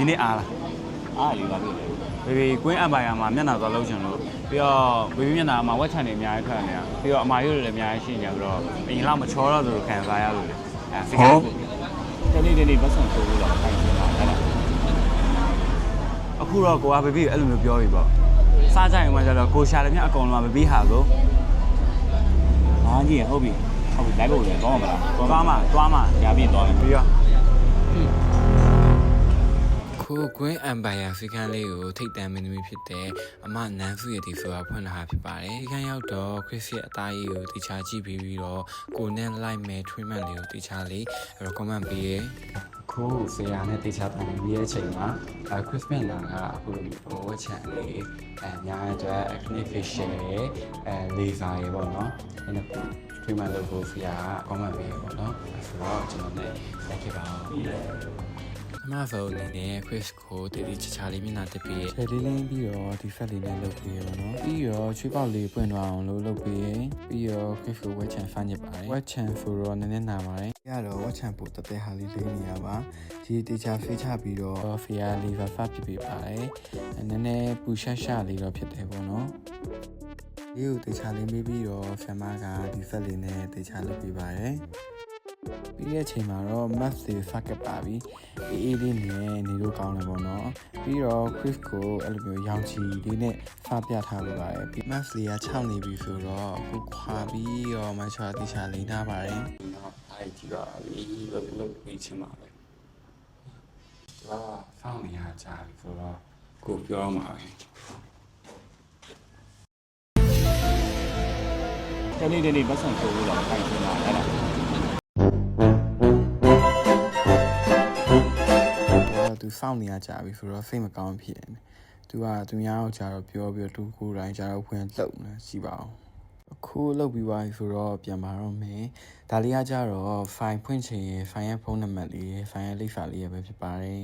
ဒီနေ့အားလားအားလေးပါလို့လေဘေဘီကွင်းအမ်ပိုင်ယာမှာမျက်နှာသွားလှုပ်ချင်လို့ပြီးတော့ဘေဘီမျက်နှာမှာဝက်ချန်တွေအများကြီးထွက်နေတာပြီးတော့အမာရွတွေလည်းအများကြီးရှိနေပြီးတော့အရင်လောက်မချောတော့သလိုခံစားရလို့လေအဲဖီကာတနေ့တနေ့ပတ်စံဆိုလို့တော့ခိုင်းနေတာအဲ့ဒါအခုတော့ကိုကဘေဘီကိုအဲ့လိုမျိုးပြောပြီပေါ့စားကြရင်မှကျတော့ကိုရှာလည်းမြအကုန်လုံးကဘေဘီဟာကိုငါကြီးရဟုတ်ပြီဟုတ်ပြီလိုက်ဖို့လေတော့မလားသွားမှသွားမှရပြီတော့ပြီးတော့ခု ကွင်းအမ်ပိုင်ယာဖီကန်လေးကိုထိတ်တန့်မင်းသမီးဖြစ်တဲ့အမနန်ဖူရဲ့ဒီဆိုတာဖွင့်လာတာဖြစ်ပါတယ်။ဖီကန်ရောက်တော့ခရစ်ရဲ့အသားရည်ကိုတေချာကြည့်ပြီးပြီးတော့ကိုနဲ့လိုက်မဲ့ treatment လေးကိုတေချာလေး recommend ပေးရဲ။အခုဆရာနဲ့တေချာတိုင်ပြီးရဲ့အချိန်မှာအဲ Christmas လာကအခုဟိုဝက်ချန်လေးအဲညာအတွက် acne facial ရဲ့အဲ laser ရေပေါ့နော်အဲ့ဒါကို treatment လုပ်ဖို့ဆရာက comment ပေးရပေါ့နော်အဲဆိုတော့ကျွန်တော်လည်းလက်ခဲ့ ပါဦးအမဖော်အနေနဲ့ Chris ကိုတည်တည်ချာချာလေးမျက်နှာတက်ပြီးခြေလေးလင်းပြီးတော့ဒီဖက်လေးနဲ့လုပ်ပြီးရပါတော့ပြီးတော့ချွေးပေါက်လေးပွင့်သွားအောင်လို့လုပ်ပြီးရင်ပြီးတော့ Chris ကိုဝက်ချန်ဖန်ညစ်ပါတယ်ဝက်ချန်ဆိုတော့နည်းနည်းနာပါတယ်ရတော့ဝက်ချန်ပို့တက်တဲ့ဟာလေးလေးနေရပါဒီတေချာဖေးချပြီးတော့ဖီယာလီဗာဖတ်ပြပေးပါတယ်နည်းနည်းပူရှာရှာလေးတော့ဖြစ်တယ်ပေါ့နော်ဒီကိုတေချာလေးမေးပြီးတော့ဖမ်မာကဒီဖက်လေးနဲ့တေချာလုပ်ပေးပါတယ် ပြီးတဲ့အချိန်မှာတော့ math တွေဖတ်ကပ်ပါပြီအေးအေးလေးနဲ့နေလို့ကောင်းတယ်ပေါ့နော်ပြီးတော့ Chris ကိုအဲ့လိုမျိုးရောင်ချီလေးနဲ့ဖတ်ပြထားလို့ပါတယ်ပြီး math လေးက6နေပြီဆိုတော့အခုခွာပြီးတော့မချွာတေချာလိမ့်ထားပါတယ်တော့အဲ့ဒီကလေးလုပ်လုပ်ပြီးချင်ပါပဲသူကဖောင်းနေရကြပြီဆိုတော့ကိုပြောမှာပဲတနေ့တနေ့ပတ်စံဆိုလို့တော့ခိုင်းနေတာအဲ့ စောင့်နေရကြပြီဆိုတော့စိတ်မကောင်းဖြစ်နေသူကသူများကိုကြတော့ပြောပြီးတော့သူကိုယ်တိုင်ကြတော့ဖွင့်လှုပ်နေရှိပါအောင်အခုလှုပ်ပြီးသွားပြီဆိုတော့ပြန်มาတော့မယ်ဒါလေးကကြတော့ file ဖွင့်ချင်ရင် file ရဲ့ဖုန်းနံပါတ်လေး file ရဲ့လိပ်စာလေးရပဲဖြစ်ပါတယ်